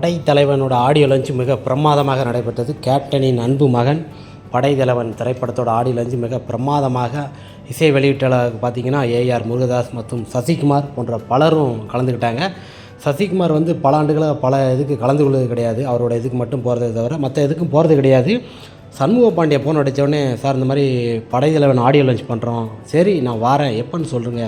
படைத்தலைவனோட audio lunch மிக பிரமாதமாக நடைபெற்றது. கேப்டனின் அன்பு மகன் படைத்தலைவன் திரைப்படத்தோட ஆடியோ லஞ்சு மிக பிரமாதமாக இசை வெளியீட்டாளர் பார்த்தீங்கன்னா ஏஆர் முருகதாஸ் மற்றும் சசிகுமார் போன்ற பலரும் கலந்துக்கிட்டாங்க. சசிகுமார் வந்து பல ஆண்டுகளாக பல இதுக்கு கலந்து கொள்வது கிடையாது. அவரோட இதுக்கு மட்டும் போகிறதே தவிர மற்ற எதுக்கும் போகிறது கிடையாது. சண்முக பாண்டிய ஃபோன் அடித்தோடனே சார் இந்த மாதிரி படைத்தலைவன் ஆடியோ லஞ்ச் பண்ணுறோம் சரி நான் வாரேன். எப்போன்னு சொல்கிறேங்க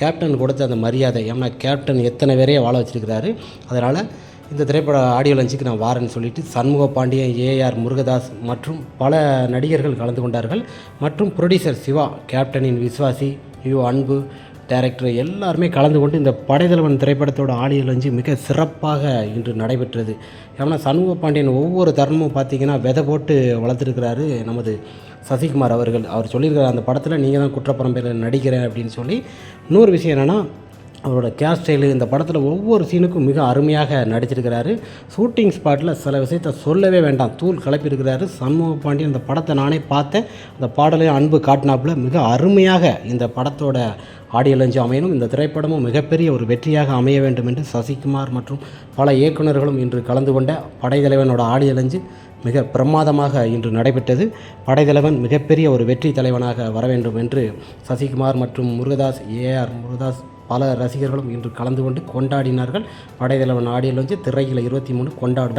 கேப்டன் கொடுத்த அந்த மரியாதை ஏன்னா கேப்டன் எத்தனை பேரையே வாழ வச்சுருக்கிறாரு. அதனால் இந்த திரைப்பட ஆடியோ லஞ்சுக்கு நான் வாரேன்னு சொல்லிட்டு சண்முக பாண்டியன் ஏஆர் முருகதாஸ் மற்றும் பல நடிகர்கள் கலந்து கொண்டார்கள். மற்றும் ப்ரொடியூசர் சிவா கேப்டனின் விஸ்வாசி யு அன்பு டைரக்டர் எல்லாருமே கலந்து கொண்டு இந்த படைத்தலைவன் திரைப்படத்தோட ஆடியோ லஞ்சு மிக சிறப்பாக இன்று நடைபெற்றது. ஏன்னா சண்முக பாண்டியன் ஒவ்வொரு தருணமும் பார்த்தீங்கன்னா விதை போட்டு வளர்த்துருக்கிறாரு நமது சசிகுமார் அவர்கள். அவர் சொல்லியிருக்கிறார் அந்த படத்தில் நீங்கள் தான் குற்றப்பரம்பரையில் நடிக்கிறேன் அப்படின்னு சொல்லி. இன்னொரு விஷயம் என்னென்னா அவரோட கேர் ஸ்டைலு இந்த படத்தில் ஒவ்வொரு சீனுக்கும் மிக அருமையாக நடிச்சிருக்கிறாரு. ஷூட்டிங் ஸ்பாட்டில் சில விஷயத்த சொல்லவே வேண்டாம். தூள் கலப்பியிருக்கிறாரு. சண்முக பாண்டியன் இந்த படத்தை நானே பார்த்தேன். அந்த பாடலையும் அன்பு காட்டினாப்புல மிக அருமையாக இந்த படத்தோட ஆடியோ லஞ்சு அமையணும். இந்த திரைப்படமும் மிகப்பெரிய ஒரு வெற்றியாக அமைய வேண்டும் என்று சசிகுமார் மற்றும் பல இயக்குநர்களும் இன்று கலந்து கொண்ட படைத்தலைவனோட ஆடியோ லஞ்சு மிக பிரமாதமாக இன்று நடைபெற்றது. படைத்தலைவன் மிகப்பெரிய ஒரு வெற்றி தலைவனாக வர வேண்டும் என்று சசிகுமார் மற்றும் முருகதாஸ் ஏஆர் முருகதாஸ் பல ரசிகர்களும் இன்று கலந்து கொண்டு கொண்டாடினார்கள். படைத்தலைவன் ஆடியோ லஞ்சு திரையில் இருபத்தி மூணு கொண்டாட